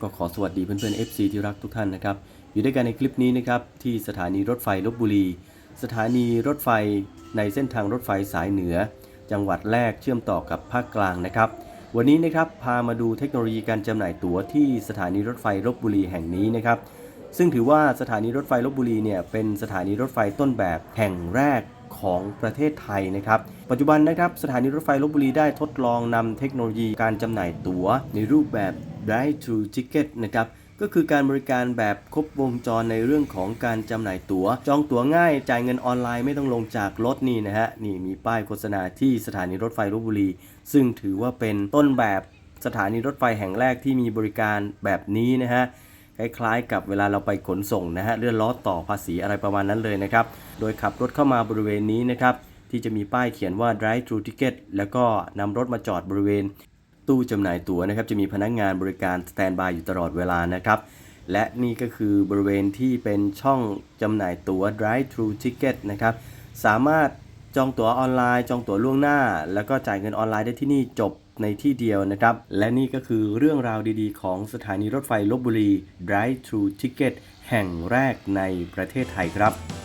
ก็ขอสวัสดีเพื่อนๆ FC ที่รักทุกท่านนะครับ อยู่ด้วยกันในคลิปนี้นะครับ ที่สถานีรถไฟลบบุรี สถานีรถไฟในเส้นทางรถไฟสายเหนือ จังหวัดแรกเชื่อมต่อกับภาคกลางนะครับ วันนี้นะครับพามาดูเทคโนโลยีการจำหน่ายตั๋วที่สถานีรถไฟลบบุรีแห่งนี้นะครับ ซึ่งถือว่าสถานีรถไฟลบบุรีเนี่ยเป็นสถานีรถไฟต้นแบบแห่งแรก ของประเทศไทยนะครับ ปัจจุบันนะครับสถานีรถไฟลบบุรีได้ทดลองนำเทคโนโลยีการจำหน่ายตั๋ว ในรูปแบบ Drive to Ticket นะครับก็คือการบริการแบบครบวงจรในเรื่องของการจำหน่ายตั๋ว จองตั๋วง่ายจ่ายเงินออนไลน์ไม่ต้องลงจากรถนี่นะฮะนี่มีป้ายโฆษณาที่สถานีรถไฟลบบุรี ซึ่งถือว่าเป็นต้นแบบสถานีรถไฟแห่งแรกที่มีบริการแบบนี้นะฮะ คล้ายๆ กับเวลาเราไปขนส่งนะฮะเลื่อนล้อต่อภาษีอะไรประมาณนั้นเลยนะครับ โดยขับรถเข้ามาบริเวณนี้นะครับที่จะมีป้ายเขียนว่า drive thru ticket แล้วก็นำรถมาจอดบริเวณ ตู้จำหน่ายตั๋วนะครับ จะมีพนักงานบริการสแตนบายอยู่ตลอดเวลานะครับ และนี่ก็คือบริเวณที่เป็นช่องจำหน่ายตั๋ว drive thru ticket นะครับ สามารถ จองตั๋วออนไลน์ จองตั๋วล่วงหน้า แล้วก็จ่ายเงินออนไลน์ได้ที่นี่จบในที่เดียวนะครับ และนี่ก็คือเรื่องราวดีๆ ของสถานีรถไฟลบบุรี drive thru ticket แห่งแรกในประเทศไทยครับ